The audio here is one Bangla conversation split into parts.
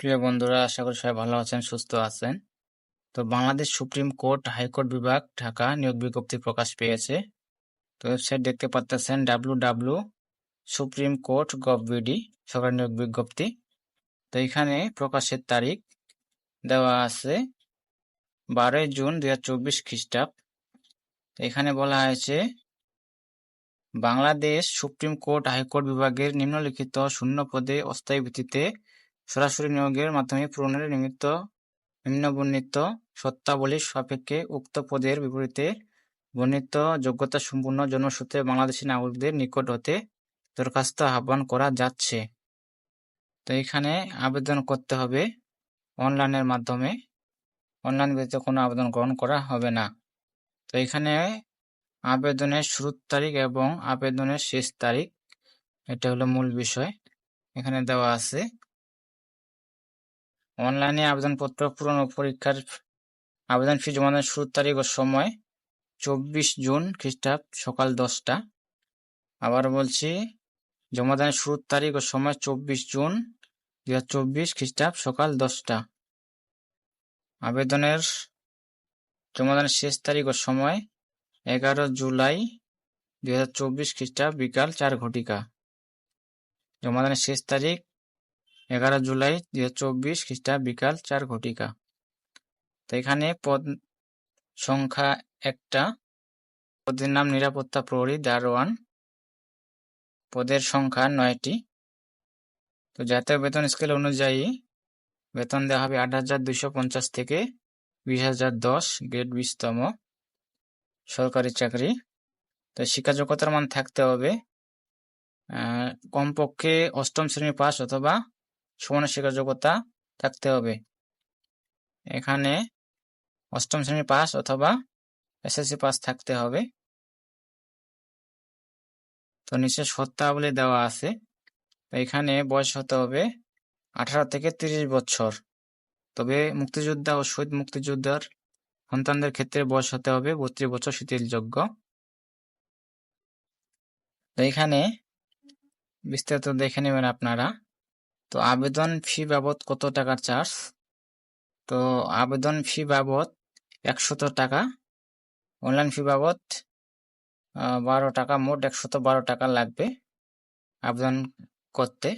প্রিয় বন্ধুরা, আশা করি সবাই ভালো আছেন, সুস্থ আছেন। তো বাংলাদেশ সুপ্রিম কোর্ট, হাইকোর্ট বিভাগ, ঢাকা নিয়োগ বিজ্ঞপ্তি প্রকাশ পেয়েছে। তো ওয়েবসাইট দেখতে পাচ্ছেন W W supreme court gov BD সরকার নিয়োগ বিজ্ঞপ্তি। তো এখানে প্রকাশের তারিখ দেওয়া আছে বারোই জুন দুই হাজার চব্বিশ খ্রিস্টাব্দ। এখানে বলা হয়েছে, বাংলাদেশ সুপ্রিম কোর্ট, হাইকোর্ট বিভাগের নিম্নলিখিত শূন্য পদে অস্থায়ী ভিত্তিতে সরাসরি নিয়োগের মাধ্যমে পূরণের নিমিত্ত নিম্নবর্ণিত সত্তাবলী সাপেক্ষে উক্ত পদের বিপরীতে বর্ণিত যোগ্যতা সম্পূর্ণ জনসূত্রে বাংলাদেশি নাগরিকদের নিকট হতে দরখাস্ত আহ্বান করা যাচ্ছে। তো এখানে আবেদন করতে হবে। অনলাইনের মাধ্যমে অনলাইন ব্যতীত কোনো আবেদন গ্রহণ করা হবে না। তো এখানে আবেদনের শুরুর তারিখ এবং আবেদনের শেষ তারিখ, এটা হলো মূল বিষয়। এখানে দেওয়া আছে অনলাইনে আবেদনপত্র পূরণ ও পরীক্ষার আবেদন ফি জমা দেওয়ার শুরুর তারিখ ও সময় চব্বিশ জুন খ্রিস্টাব্দ সকাল দশটা। আবার বলছি জমা দানের শুরুর তারিখ ও সময় চব্বিশ জুন দু হাজার চব্বিশ খ্রিস্টাব্দ সকাল দশটা। আবেদনের জমাদানের শেষ তারিখ ও সময় এগারো জুলাই দুই হাজার চব্বিশ খ্রিস্টাব্দ বিকাল চার ঘটিকা। জমাদানের শেষ তারিখ এগারো জুলাই দুই হাজার চব্বিশ খ্রিস্টাব্দ বিকাল চার ঘটিকা। তো এখানে পদ সংখ্যা একটা। পদের নাম নিরাপত্তা প্রহরী দারোয়ান। পদের সংখ্যা নয়টি। তো জাতীয় বেতন স্কেল অনুযায়ী বেতন দেওয়া হবে আট হাজার দুইশো পঞ্চাশ থেকে বিশ হাজার দশ গ্রেড বিশতম সরকারি চাকরি। তো শিক্ষা যোগ্যতার মান থাকতে হবে কমপক্ষে অষ্টম শ্রেণি পাস অথবা সমান শিক্ষা যোগ্যতা থাকতে হবে। এখানে অষ্টম শ্রেণি পাস অথবা এসএসসি পাস থাকতে হবে। তো নিচে শর্তাবলী দেওয়া আছে। এখানে বয়স হতে হবে আঠারো থেকে তিরিশ বছর। তবে মুক্তিযোদ্ধা ও শহীদ মুক্তিযোদ্ধার সন্তানদের ক্ষেত্রে বয়স হতে হবে বত্রিশ বছর শিথিলযোগ্য। তো এখানে বিস্তারিত দেখে নেবেন আপনারা। তো আবেদন ফি বাবদ কত টাকার চার্জ তো আবেদন ফি বাবদ একশত টাকা অনলাইন ফি বাবদ বারো টাকা, মোট একশত বারো টাকা লাগবে আবেদন করতে।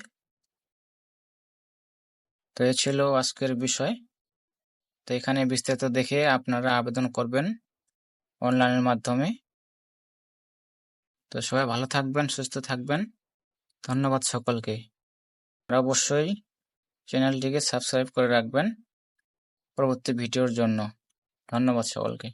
তো এ ছিল আজকের বিষয়। তো এখানে বিস্তারিত দেখে আপনারা আবেদন করবেন অনলাইনের মাধ্যমে। তো সবাই ভালো থাকবেন, সুস্থ থাকবেন। ধন্যবাদ সকলকে। আর অবশ্যই চ্যানেলটিকে সাবস্ক্রাইব করে রাখবেন পরবর্তী ভিডিওর জন্য। ধন্যবাদ সকলকে।